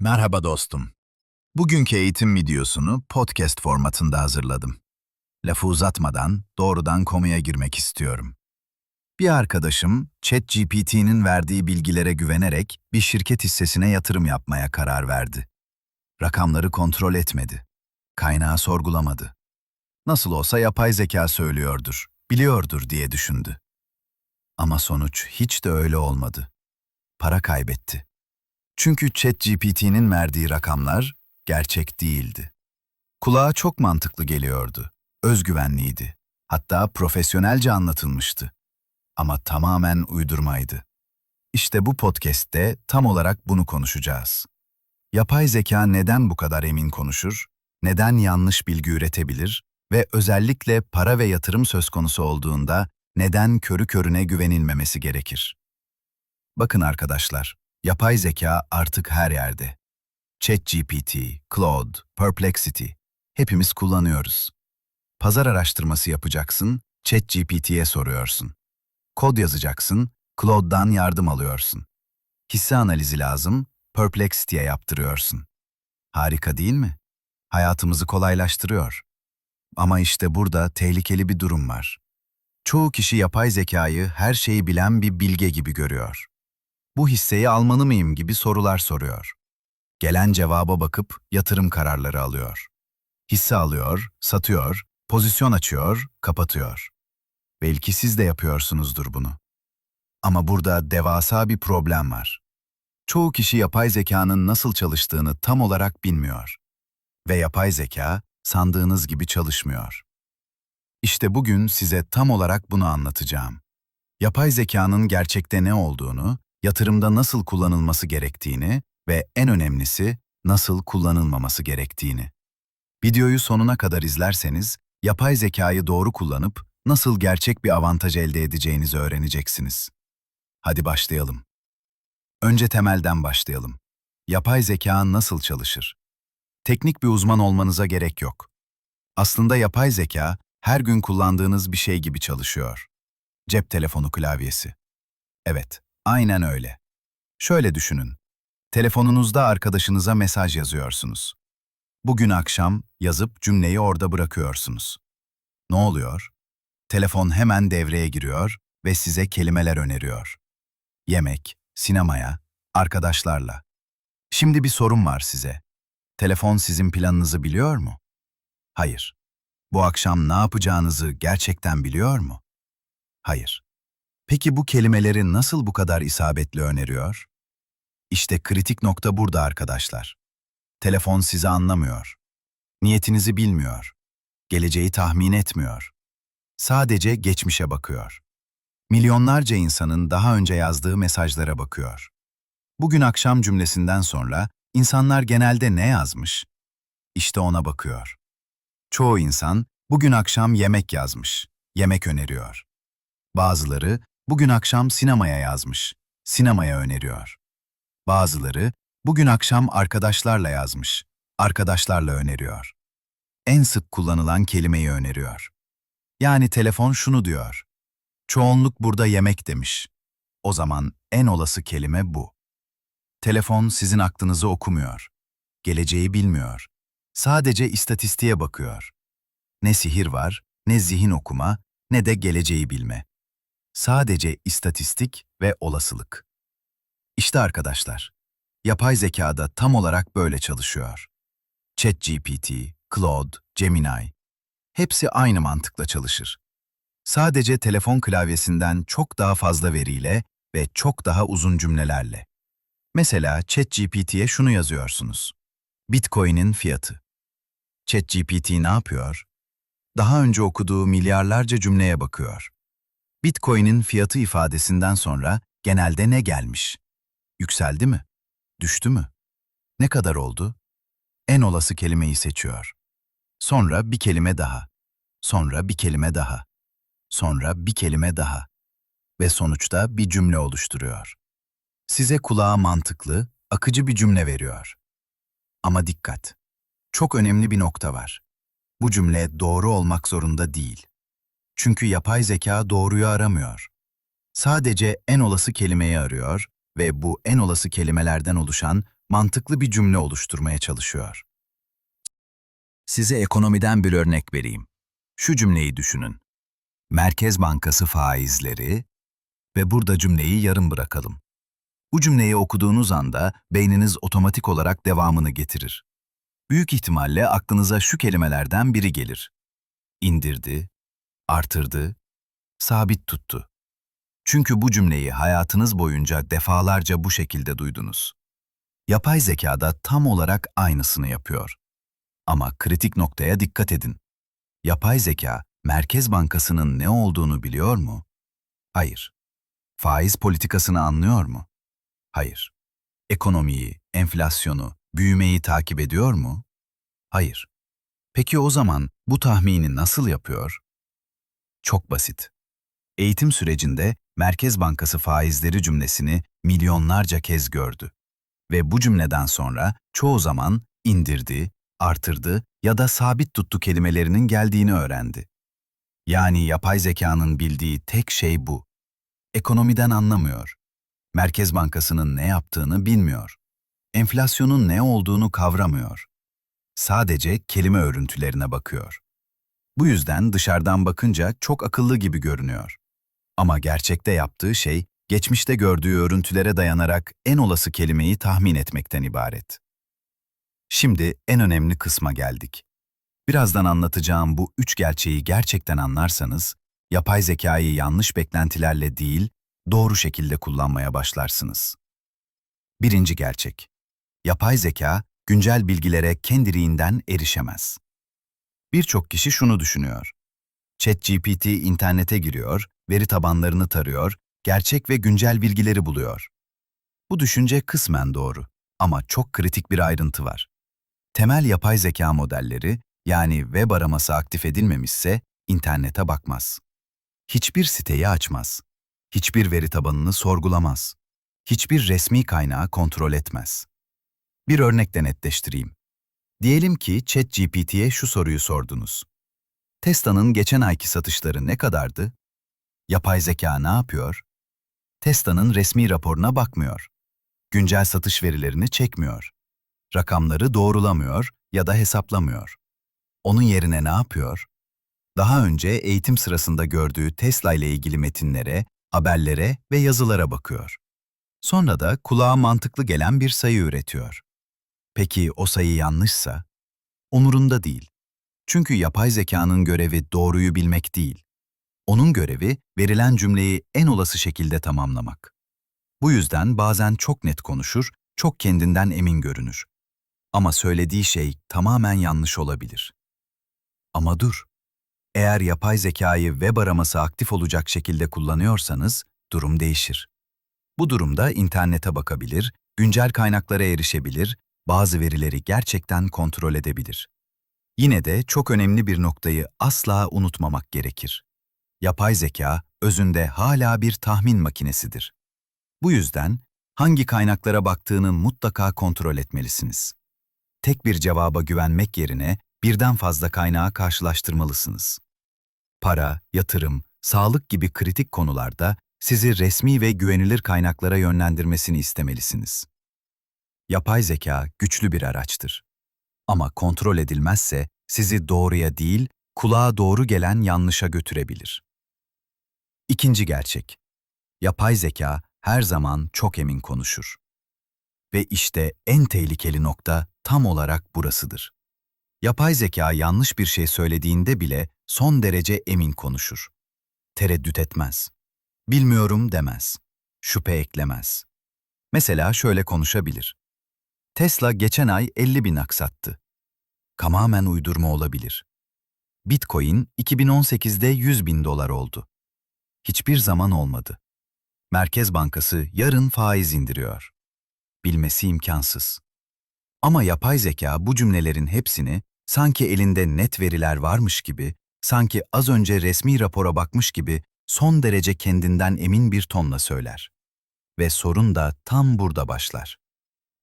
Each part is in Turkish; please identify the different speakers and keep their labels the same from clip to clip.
Speaker 1: Merhaba dostum. Bugünkü eğitim videosunu podcast formatında hazırladım. Lafı uzatmadan doğrudan konuya girmek istiyorum. Bir arkadaşım ChatGPT'nin verdiği bilgilere güvenerek bir şirket hissesine yatırım yapmaya karar verdi. Rakamları kontrol etmedi. Kaynağı sorgulamadı. Nasıl olsa yapay zeka söylüyordur, biliyordur diye düşündü. Ama sonuç hiç de öyle olmadı. Para kaybetti. Çünkü ChatGPT'nin verdiği rakamlar gerçek değildi. Kulağa çok mantıklı geliyordu. Özgüvenliydi. Hatta profesyonelce anlatılmıştı. Ama tamamen uydurmaydı. İşte bu podcast'te tam olarak bunu konuşacağız. Yapay zeka neden bu kadar emin konuşur? Neden yanlış bilgi üretebilir? Ve özellikle para ve yatırım söz konusu olduğunda neden körü körüne güvenilmemesi gerekir? Bakın arkadaşlar, Yapay zeka artık her yerde. ChatGPT, Claude, Perplexity hepimiz kullanıyoruz. Pazar araştırması yapacaksın, ChatGPT'ye soruyorsun. Kod yazacaksın, Claude'dan yardım alıyorsun. Hisse analizi lazım, Perplexity'ye yaptırıyorsun. Harika değil mi? Hayatımızı kolaylaştırıyor. Ama işte burada tehlikeli bir durum var. Çoğu kişi yapay zekayı her şeyi bilen bir bilge gibi görüyor bu hisseyi almalı mıyım gibi sorular soruyor. Gelen cevaba bakıp yatırım kararları alıyor. Hisse alıyor, satıyor, pozisyon açıyor, kapatıyor. Belki siz de yapıyorsunuzdur bunu. Ama burada devasa bir problem var. Çoğu kişi yapay zekanın nasıl çalıştığını tam olarak bilmiyor. Ve yapay zeka sandığınız gibi çalışmıyor. İşte bugün size tam olarak bunu anlatacağım. Yapay zekanın gerçekte ne olduğunu yatırımda nasıl kullanılması gerektiğini ve en önemlisi nasıl kullanılmaması gerektiğini. Videoyu sonuna kadar izlerseniz yapay zekayı doğru kullanıp nasıl gerçek bir avantaj elde edeceğinizi öğreneceksiniz. Hadi başlayalım. Önce temelden başlayalım. Yapay zeka nasıl çalışır? Teknik bir uzman olmanıza gerek yok. Aslında yapay zeka her gün kullandığınız bir şey gibi çalışıyor. Cep telefonu klavyesi. Evet, Aynen öyle. Şöyle düşünün. Telefonunuzda arkadaşınıza mesaj yazıyorsunuz. Bugün akşam yazıp cümleyi orada bırakıyorsunuz. Ne oluyor? Telefon hemen devreye giriyor ve size kelimeler öneriyor. Yemek, sinemaya, arkadaşlarla. Şimdi bir sorum var size. Telefon sizin planınızı biliyor mu? Hayır. Bu akşam ne yapacağınızı gerçekten biliyor mu? Hayır. Peki bu kelimeleri nasıl bu kadar isabetli öneriyor? İşte kritik nokta burada arkadaşlar. Telefon sizi anlamıyor. Niyetinizi bilmiyor. Geleceği tahmin etmiyor. Sadece geçmişe bakıyor. Milyonlarca insanın daha önce yazdığı mesajlara bakıyor. Bugün akşam cümlesinden sonra insanlar genelde ne yazmış? İşte ona bakıyor. Çoğu insan bugün akşam yemek yazmış, yemek öneriyor. Bazıları bugün akşam sinemaya yazmış, sinemaya öneriyor. Bazıları bugün akşam arkadaşlarla yazmış, arkadaşlarla öneriyor. En sık kullanılan kelimeyi öneriyor. Yani telefon şunu diyor. Çoğunluk burada yemek demiş. O zaman en olası kelime bu. Telefon sizin aklınızı okumuyor. Geleceği bilmiyor. Sadece istatistiğe bakıyor. Ne sihir var, ne zihin okuma, ne de geleceği bilme. Sadece istatistik ve olasılık. İşte arkadaşlar, yapay zekada tam olarak böyle çalışıyor. ChatGPT, Claude, Gemini, hepsi aynı mantıkla çalışır. Sadece telefon klavyesinden çok daha fazla veriyle ve çok daha uzun cümlelerle. Mesela ChatGPT'ye şunu yazıyorsunuz. Bitcoin'in fiyatı. ChatGPT ne yapıyor? Daha önce okuduğu milyarlarca cümleye bakıyor. Bitcoin'in fiyatı ifadesinden sonra genelde ne gelmiş? Yükseldi mi? Düştü mü? Ne kadar oldu? En olası kelimeyi seçiyor. Sonra bir kelime daha. Sonra bir kelime daha. Sonra bir kelime daha. Ve sonuçta bir cümle oluşturuyor. Size kulağa mantıklı, akıcı bir cümle veriyor. Ama dikkat. Çok önemli bir nokta var. Bu cümle doğru olmak zorunda değil. Çünkü yapay zeka doğruyu aramıyor. Sadece en olası kelimeyi arıyor ve bu en olası kelimelerden oluşan mantıklı bir cümle oluşturmaya çalışıyor. Size ekonomiden bir örnek vereyim. Şu cümleyi düşünün. Merkez Bankası faizleri ve burada cümleyi yarım bırakalım. Bu cümleyi okuduğunuz anda beyniniz otomatik olarak devamını getirir. Büyük ihtimalle aklınıza şu kelimelerden biri gelir. İndirdi, artırdı, sabit tuttu. Çünkü bu cümleyi hayatınız boyunca defalarca bu şekilde duydunuz. Yapay zekada tam olarak aynısını yapıyor. Ama kritik noktaya dikkat edin. Yapay zeka, Merkez Bankası'nın ne olduğunu biliyor mu? Hayır. Faiz politikasını anlıyor mu? Hayır. Ekonomiyi, enflasyonu, büyümeyi takip ediyor mu? Hayır. Peki o zaman bu tahmini nasıl yapıyor? Çok basit. Eğitim sürecinde Merkez Bankası faizleri cümlesini milyonlarca kez gördü. Ve bu cümleden sonra çoğu zaman indirdi, artırdı ya da sabit tuttu kelimelerinin geldiğini öğrendi. Yani yapay zekanın bildiği tek şey bu. Ekonomiden anlamıyor. Merkez Bankası'nın ne yaptığını bilmiyor. Enflasyonun ne olduğunu kavramıyor. Sadece kelime örüntülerine bakıyor. Bu yüzden dışarıdan bakınca çok akıllı gibi görünüyor. Ama gerçekte yaptığı şey, geçmişte gördüğü örüntülere dayanarak en olası kelimeyi tahmin etmekten ibaret. Şimdi en önemli kısma geldik. Birazdan anlatacağım bu üç gerçeği gerçekten anlarsanız, yapay zekayı yanlış beklentilerle değil, doğru şekilde kullanmaya başlarsınız. Birinci gerçek. Yapay zeka, güncel bilgilere kendiliğinden erişemez. Birçok kişi şunu düşünüyor. ChatGPT internete giriyor, veri tabanlarını tarıyor, gerçek ve güncel bilgileri buluyor. Bu düşünce kısmen doğru ama çok kritik bir ayrıntı var. Temel yapay zeka modelleri, yani web araması aktif edilmemişse internete bakmaz. Hiçbir siteyi açmaz. Hiçbir veri tabanını sorgulamaz. Hiçbir resmi kaynağı kontrol etmez. Bir örnekle netleştireyim. Diyelim ki ChatGPT'ye şu soruyu sordunuz. Tesla'nın geçen ayki satışları ne kadardı? Yapay zeka ne yapıyor? Tesla'nın resmi raporuna bakmıyor. Güncel satış verilerini çekmiyor. Rakamları doğrulamıyor ya da hesaplamıyor. Onun yerine ne yapıyor? Daha önce eğitim sırasında gördüğü Tesla ile ilgili metinlere, haberlere ve yazılara bakıyor. Sonra da kulağa mantıklı gelen bir sayı üretiyor. Peki o sayı yanlışsa? Umurunda değil. Çünkü yapay zekanın görevi doğruyu bilmek değil. Onun görevi verilen cümleyi en olası şekilde tamamlamak. Bu yüzden bazen çok net konuşur, çok kendinden emin görünür. Ama söylediği şey tamamen yanlış olabilir. Ama dur. Eğer yapay zekayı web araması aktif olacak şekilde kullanıyorsanız durum değişir. Bu durumda internete bakabilir, güncel kaynaklara erişebilir, bazı verileri gerçekten kontrol edebilir. Yine de çok önemli bir noktayı asla unutmamak gerekir. Yapay zeka özünde hala bir tahmin makinesidir. Bu yüzden hangi kaynaklara baktığını mutlaka kontrol etmelisiniz. Tek bir cevaba güvenmek yerine birden fazla kaynağı karşılaştırmalısınız. Para, yatırım, sağlık gibi kritik konularda sizi resmi ve güvenilir kaynaklara yönlendirmesini istemelisiniz. Yapay zeka güçlü bir araçtır. Ama kontrol edilmezse sizi doğruya değil, kulağa doğru gelen yanlışa götürebilir. İkinci gerçek. Yapay zeka her zaman çok emin konuşur. Ve işte en tehlikeli nokta tam olarak burasıdır. Yapay zeka yanlış bir şey söylediğinde bile son derece emin konuşur. Tereddüt etmez. Bilmiyorum demez. Şüphe eklemez. Mesela şöyle konuşabilir. Tesla geçen ay 50 bin aksattı. Tamamen uydurma olabilir. Bitcoin 2018'de 100 bin dolar oldu. Hiçbir zaman olmadı. Merkez Bankası yarın faiz indiriyor. Bilmesi imkansız. Ama yapay zeka bu cümlelerin hepsini sanki elinde net veriler varmış gibi, sanki az önce resmi rapora bakmış gibi son derece kendinden emin bir tonla söyler. Ve sorun da tam burada başlar.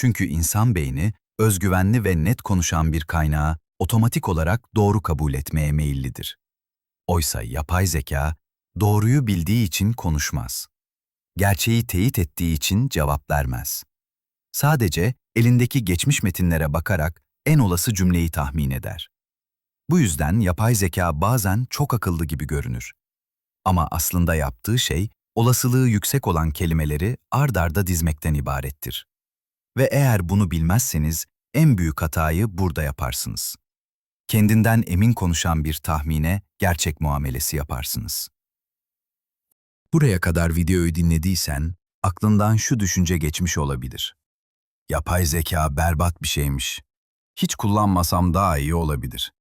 Speaker 1: Çünkü insan beyni özgüvenli ve net konuşan bir kaynağı otomatik olarak doğru kabul etmeye meyillidir. Oysa yapay zeka doğruyu bildiği için konuşmaz. Gerçeği teyit ettiği için cevap vermez. Sadece elindeki geçmiş metinlere bakarak en olası cümleyi tahmin eder. Bu yüzden yapay zeka bazen çok akıllı gibi görünür. Ama aslında yaptığı şey, olasılığı yüksek olan kelimeleri ard arda dizmekten ibarettir. Ve eğer bunu bilmezseniz, en büyük hatayı burada yaparsınız. Kendinden emin konuşan bir tahmine gerçek muamelesi yaparsınız. Buraya kadar videoyu dinlediysen, aklından şu düşünce geçmiş olabilir. Yapay zeka berbat bir şeymiş. Hiç kullanmasam daha iyi olabilir.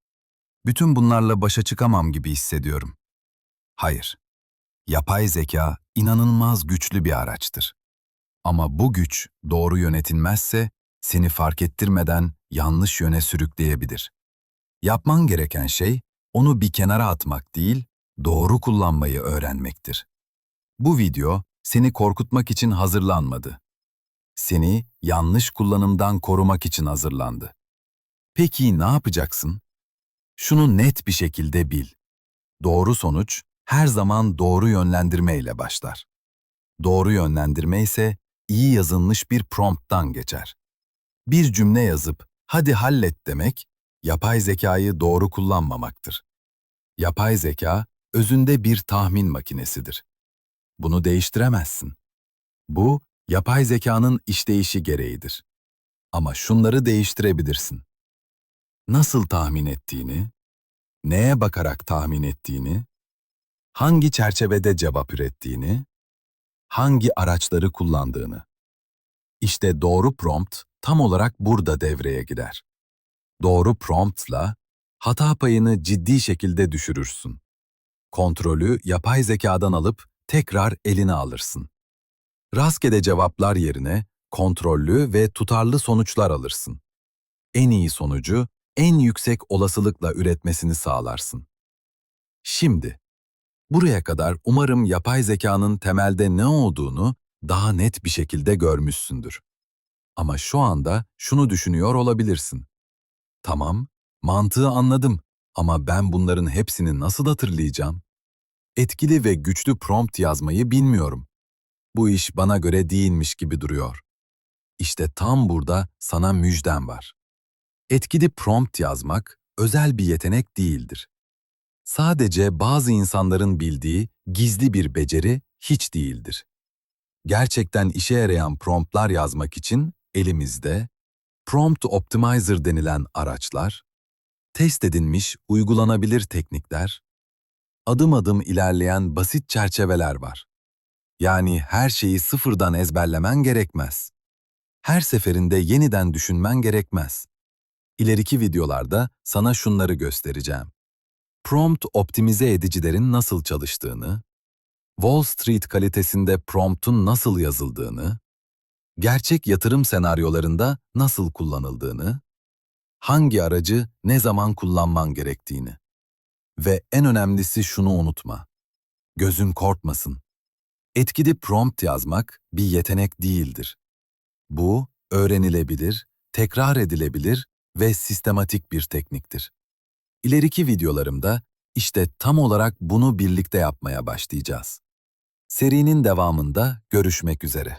Speaker 1: Bütün bunlarla başa çıkamam gibi hissediyorum. Hayır. Yapay zeka inanılmaz güçlü bir araçtır. Ama bu güç doğru yönetilmezse seni fark ettirmeden yanlış yöne sürükleyebilir. Yapman gereken şey onu bir kenara atmak değil, doğru kullanmayı öğrenmektir. Bu video seni korkutmak için hazırlanmadı. Seni yanlış kullanımdan korumak için hazırlandı. Peki ne yapacaksın? Şunu net bir şekilde bil. Doğru sonuç her zaman doğru yönlendirme ile başlar. Doğru yönlendirme ise iyi yazılmış bir prompttan geçer. Bir cümle yazıp hadi hallet demek, yapay zekayı doğru kullanmamaktır. Yapay zeka, özünde bir tahmin makinesidir. Bunu değiştiremezsin. Bu, yapay zekanın işleyişi gereğidir. Ama şunları değiştirebilirsin. Nasıl tahmin ettiğini, neye bakarak tahmin ettiğini, hangi çerçevede cevap ürettiğini, hangi araçları kullandığını. İşte doğru prompt tam olarak burada devreye girer. Doğru promptla hata payını ciddi şekilde düşürürsün. Kontrolü yapay zekadan alıp tekrar eline alırsın. Rastgele cevaplar yerine kontrollü ve tutarlı sonuçlar alırsın. En iyi sonucu en yüksek olasılıkla üretmesini sağlarsın. Şimdi, buraya kadar umarım yapay zekanın temelde ne olduğunu daha net bir şekilde görmüşsündür. Ama şu anda şunu düşünüyor olabilirsin. Tamam, mantığı anladım ama ben bunların hepsini nasıl hatırlayacağım? Etkili ve güçlü prompt yazmayı bilmiyorum. Bu iş bana göre değilmiş gibi duruyor. İşte tam burada sana müjdem var. Etkili prompt yazmak özel bir yetenek değildir. Sadece bazı insanların bildiği gizli bir beceri hiç değildir. Gerçekten işe yarayan promptlar yazmak için elimizde Prompt Optimizer denilen araçlar, test edilmiş uygulanabilir teknikler, adım adım ilerleyen basit çerçeveler var. Yani her şeyi sıfırdan ezberlemen gerekmez. Her seferinde yeniden düşünmen gerekmez. İleriki videolarda sana şunları göstereceğim. Prompt optimize edicilerin nasıl çalıştığını, Wall Street kalitesinde promptun nasıl yazıldığını, gerçek yatırım senaryolarında nasıl kullanıldığını, hangi aracı ne zaman kullanman gerektiğini. Ve en önemlisi şunu unutma. Gözün korkmasın. Etkili prompt yazmak bir yetenek değildir. Bu, öğrenilebilir, tekrar edilebilir ve sistematik bir tekniktir. İleriki videolarımda işte tam olarak bunu birlikte yapmaya başlayacağız. Serinin devamında görüşmek üzere.